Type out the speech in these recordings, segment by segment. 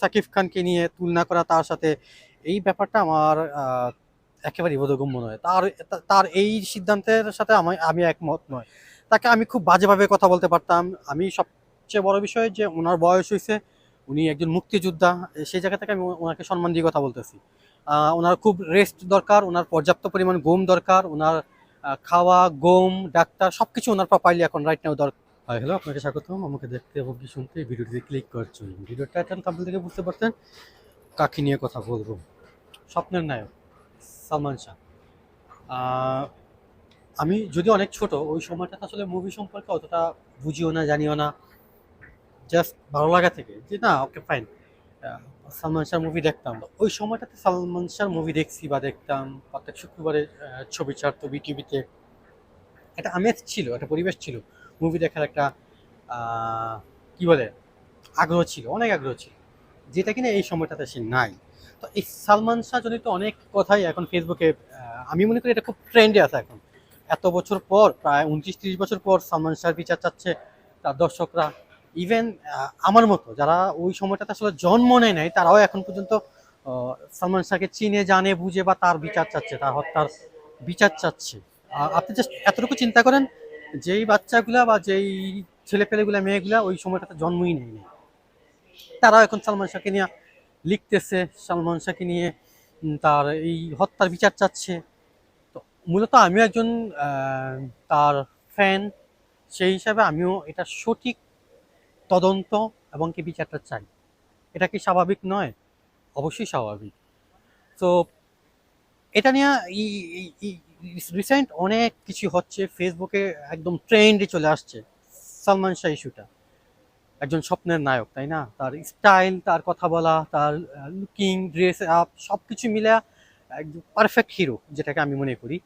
সাকিব খানকে নিয়ে তুলনা করা তার সাথে এই ব্যাপারটা আমার আহ, একেবারেই বোধগম্য নয়। তার তার এই সিদ্ধান্তের সাথে আমি আমি একমত নয়। তাকে আমি খুব বাজেভাবে কথা বলতে পারতাম। আমি সবচেয়ে বড় বিষয় যে ওনার বয়স হয়েছে উনি একজন মুক্তিযোদ্ধা সেই জায়গা থেকে আমি ওনাকে সম্মান দিয়ে কথা বলতেছি। ওনার খুব রেস্ট দরকার ওনার পর্যাপ্ত পরিমাণ ঘুম দরকার ওনার খাওয়া ঘুম ডাক্তার সব কিছু ওনার প্রপারলি এখন রাইট নাও দরকার হ্যালো আপনাকে স্বাগতম। আমাকে দেখতে এবং কি শুনতে ভিডিওটিতে ক্লিক করার জন্য ভিডিওর টাইটেল থেকে বুঝতে পারতেন কাকে নিয়ে কথা বলব। স্বপ্নের নায়ক, সালমান শাহ। আমি যদি অনেক ছোট, ওই সময়টাতে আসলে মুভি সম্পর্কে অতটা বুঝিও না, জানিও না। জাস্ট ভালো লাগা থেকে যে, না okay fine Salman Shah movie দেখতাম। ওই সময়টাতে সালমান শাহ মুভি দেখছি বা দেখতাম। প্রত্যেক শুক্রবারে ছবি ছাড়তো, বিটিভিতে। একটা আমেজ ছিল, একটা পরিবেশ ছিল। মুভি দেখার একটা কি বলে, আগ্রহ ছিল, অনেক আগ্রহ ছিল। যেটা কিনা এই সময়টাতে সে নাই। তো এই সালমান শাহ জনিত অনেক কথাই এখন ফেসবুকে আমি মনে করি এটা খুব ট্রেন্ডে আছে এখন। এত বছর পর, প্রায় উনত্রিশ ত্রিশ বছর পর সালমান শাহর বিচার চাচ্ছে তার দর্শকরা। ইভেন আমার মতো যারা ওই সময়টাতে আসলে জন্ম নেয় নাই, তারাও এখন পর্যন্ত সালমান শাহকে চিনে, জানে, বুঝে বা তার বিচার চাচ্ছে, তার হত্যার বিচার চাচ্ছে। আপনি জাস্ট এতটুকু চিন্তা করেন যেই বাচ্চাগুলা বা যেই ছেলেপেলেগুলা, মেয়েগুলা ওই সময়টাতে জন্মই নেয়নি তারাও এখন সালমান শাহকে নিয়ে লিখতেছে, সালমান শাহকে নিয়ে তার এই হত্যার বিচার চাচ্ছে। তো মূলত আমিও একজন তার ফ্যান সেই হিসাবে আমিও এটা সঠিক তদন্ত এবং কি বিচারটা চাই। এটা কি স্বাভাবিক নয়? অবশ্যই স্বাভাবিক। তো এটা নিয়ে রিসেন্ট অনেক কিছু হচ্ছে ফেসবুকে একদম ট্রেন্ডে চলে আসছে, সালমান শাহ ইস্যুটা। একজন স্বপ্নের নায়ক, তাই না? তার স্টাইল তার কথা বলা, তার লুকিং ড্রেস আপ সব কিছু মিলে একদম পারফেক্ট হিরো যেটাকে আমি মনে করি।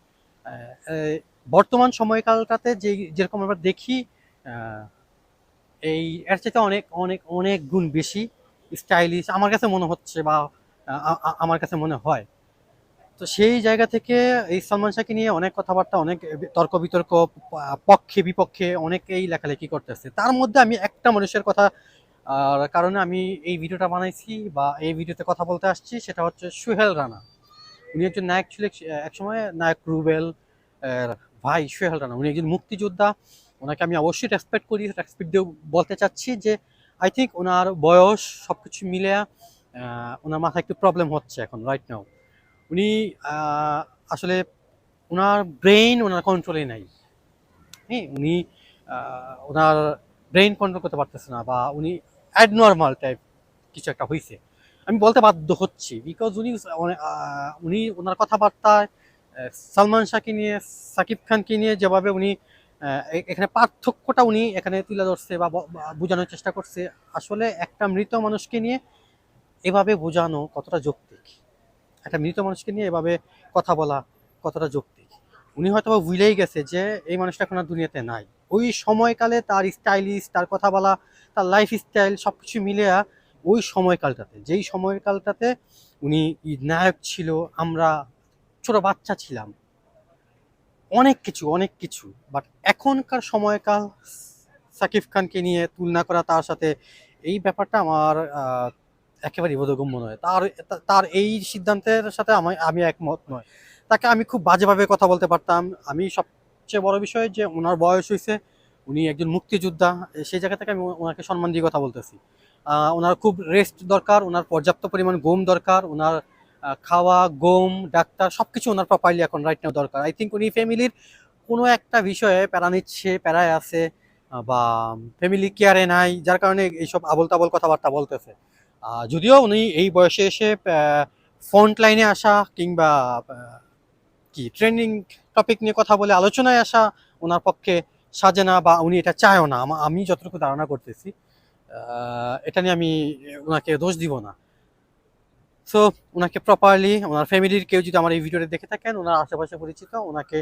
বর্তমান সময়কালটাতে যে, যেরকম আমরা দেখি এই, এর চাইতে অনেক অনেক অনেক গুণ বেশি স্টাইলিশ আমার কাছে মনে হচ্ছে বা আমার কাছে মনে হয়। তো সেই জায়গা থেকে এই সালমান শাহকে নিয়ে অনেক কথাবার্তা, অনেক তর্ক বিতর্ক, পক্ষে, বিপক্ষে অনেকেই লেখালেখি করতেছে তার মধ্যে আমি একটা মানুষের কথা কারণে আমি এই ভিডিওটা বানাইছি বা এই ভিডিওতে কথা বলতে আসছি, সেটা হচ্ছে সুহেল রানা। উনি একজন নায়ক ছিল এক- একসময় নায়ক রুবেল ভাই সুহেল রানা। উনি একজন মুক্তিযোদ্ধা। ওনাকে আমি অবশ্যই রেসপেক্ট করি রেসপেক্ট দিয়ে বলতে চাচ্ছি যে আই থিঙ্ক ওনার বয়স সব কিছু মিলে ওনার মাথায় একটু প্রবলেম হচ্ছে এখন রাইট নাও উনি আসলে ওনার ব্রেইন ওনার কন্ট্রোলে নাই। হ্যাঁ উনি ওনার ব্রেইন কন্ট্রোল করতে পারতেছে না বা উনি অ্যাডনর্মাল টাইপ কিছু একটা হয়েছে আমি বলতে বাধ্য হচ্ছি বিকজ উনি উনি ওনার কথাবার্তায় সালমান শাহকে নিয়ে, সাকিব খানকে নিয়ে যেভাবে উনি এখানে পার্থক্যটা উনি এখানে তুলে ধরছে বা, বোঝানোর চেষ্টা করছে, আসলে একটা মৃত মানুষকে নিয়ে এভাবে বোঝানো কতটা যৌক্তিক? একটা মৃত মানুষকে নিয়ে এভাবে কথা বলা কতটা যৌক্তিক? উনি হয়তো ভুলেই গেছে যে এই মানুষটা এখন আর দুনিয়াতে নাই। ওই সময়কালে তার স্টাইলিশ তার কথা বলা, তার লাইফ স্টাইল সব কিছু মিলে ওই সময়কালটাতে, যেই সময়কালটাতে উনি নায়ক ছিল, আমরা ছোট বাচ্চা ছিলাম। অনেক কিছু অনেক কিছু। বাট এখনকার সময়কাল সাকিব খানকে নিয়ে তুলনা করা তার সাথে, এই ব্যাপারটা আমার আহ, একেবারেই বোধগম্য নয়। তার তার এই সিদ্ধান্তের সাথে আমি আমি একমত নয়। তাকে আমি খুব বাজেভাবে কথা বলতে পারতাম। আমি সবচেয়ে বড় বিষয় যে ওনার বয়স হয়েছে উনি একজন মুক্তিযোদ্ধা সেই জায়গা থেকে আমি ওনাকে সম্মান দিয়ে কথা বলতেছি। ওনার খুব রেস্ট দরকার ওনার পর্যাপ্ত পরিমাণ ঘুম দরকার ওনার খাওয়া ঘুম ডাক্তার সব কিছু ওনার প্রপারলি এখন রাইট নাও দরকার। আই থিঙ্ক উনি ফ্যামিলির কোনো একটা বিষয়ে প্যারা নিচ্ছে প্যারায় আছে বা ফ্যামিলি কেয়ারে নাই যার কারণে এইসব আবল তাবল কথাবার্তা বলতেছে। যদিও উনি এই বয়সে এসে ফ্রন্ট লাইনে আসা কিংবা কি ট্রেন্ডিং টপিক নিয়ে কথা বলে আলোচনায় আসা ওনার পক্ষে সাজে না বা উনি এটা চায়ও না। আমি যতটুকু ধারণা করতেছি এটা নিয়ে আমি ওনাকে দোষ দিব না। সো ওনাকে প্রপারলি ওনার ফ্যামিলির কেউ যদি আমার এই ভিডিওটা দেখে থাকেন ওনার আশেপাশে পরিচিত ওনাকে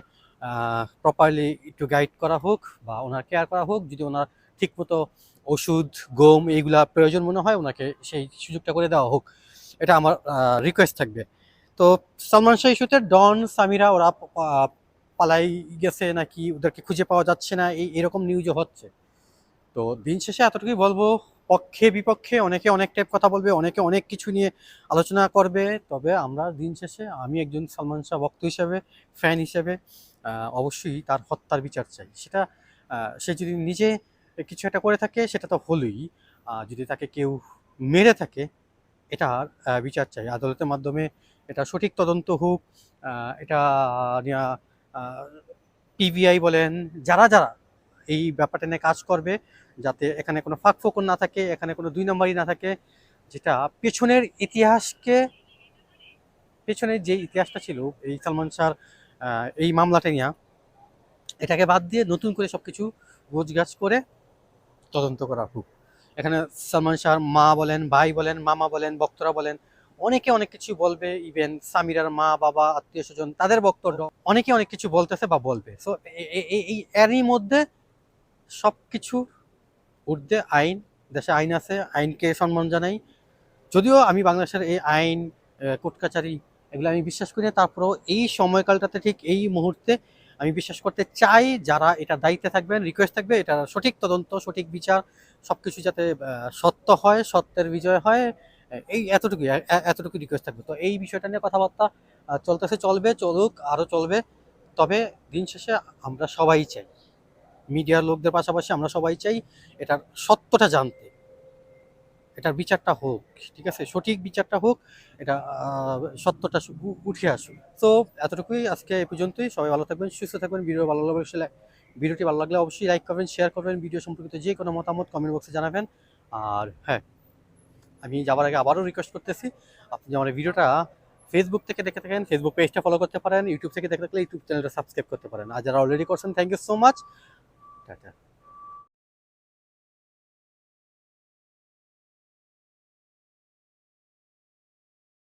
প্রপারলি একটু গাইড করা হোক বা ওনার কেয়ার করা হোক, যদি ওনার ঠিকমতো ওষুধ, গম এইগুলা প্রয়োজন মনে হয় ওনাকে সেই সুযোগটা করে দেওয়া হোক। এটা আমার রিকোয়েস্ট থাকবে। তো সালমান শাহ ইস্যুতে ডন, সামিরা ওরা পালাই গেছে নাকি, ওদেরকে খুঁজে পাওয়া যাচ্ছে না, এই, এরকম নিউজও হচ্ছে। তো দিন শেষে এতটুকুই বলব, পক্ষে, বিপক্ষে অনেকে অনেক টাইপ কথা বলবে, অনেকে অনেক কিছু নিয়ে আলোচনা করবে, তবে আমরা দিন শেষে আমি একজন সালমান শাহ ভক্ত হিসেবে ফ্যান হিসেবে অবশ্যই তার হত্যার বিচার চাই। সেটা সে যদি নিজে কিছু একটা করে থাকে সেটা তো হলোই। যদি তাকে কেউ মেরে থাকে আহ, বিচার চাই। আদালতের মাধ্যমে এটা সঠিক তদন্ত হোক এটা পিবিআই বলেন যারা যারা এই ব্যাপারটা নিয়ে কাজ করবে যাতে এখানে কোনো ফাঁক ফোকর না থাকে এখানে কোনো দুই নম্বরই না থাকে যেটা পেছনের ইতিহাসকে পেছনের যে ইতিহাসটা ছিল এই সালমান শাহর এই মামলাটা নিয়ে এটাকে বাদ দিয়ে নতুন করে সব কিছু গোছগাছ করে তদন্ত করা হোক। এখানে সালমান শাহর মা বলেন, ভাই বলেন, মামা বলেন, বক্তরা বলেন, অনেকে অনেক কিছু বলবে ইভেন সামিরার মা, বাবা, আত্মীয় স্বজন, তাদের বক্তব্য অনেকে অনেক কিছু বলতেছে বা বলবে। সো এই, এরই মধ্যে সব কিছু ঊর্ধ্বে আইন, দেশে আইন আছে, আইনকে সম্মান জানাই। যদিও আমি বাংলাদেশের এই আইন কোর্ট কাচারি, এগুলো আমি বিশ্বাস করি না, তারপরেও এই সময়কালটাতে ঠিক এই মুহূর্তে আমি বিশ্বাস করতে চাই যারা এটা দায়িত্বে থাকবেন রিকোয়েস্ট থাকবে, এটা সঠিক তদন্ত, সঠিক বিচার, সবকিছু যাতে সত্য হয়, সত্যের বিজয় হয়, এই এতটুকুই, এ- এ- এতটুকু রিকোয়েস্ট থাকবে। তো এই বিষয়টা নিয়ে কথাবার্তা চলতেছে, চলবে, চলুক আরও চলবে। তবে দিন শেষে আমরা সবাই চাই, মিডিয়ার লোকদের পাশাপাশি আমরা সবাই চাই, এটার সত্যটা জানতে। এটার বিচারটা হোক, ঠিক আছে? সঠিক বিচারটা হোক, এটা সত্যটা উঠে আসুক। তো এতটুকুই আজকে এই পর্যন্তই। সবাই ভালো থাকবেন, সুস্থ থাকবেন, ভিডিও ভালো লাগলে ভিডিওটি ভালো লাগলে অবশ্যই লাইক করবেন, শেয়ার করবেন, ভিডিও সম্পর্কিত যে কোনো মতামত কমেন্ট বক্সে জানাবেন। আর হ্যাঁ আমি যাওয়ার আগে আবারও রিকোয়েস্ট করতেছি, আপনি আমার ভিডিওটা ফেসবুক থেকে দেখে থাকেন ফেসবুক পেজটা ফলো করতে পারেন ইউটিউব থেকে দেখে থাকলে ইউটিউব চ্যানেলটা সাবস্ক্রাইব করতে পারেন। আর যারা অলরেডি করছেন thank you so much tata.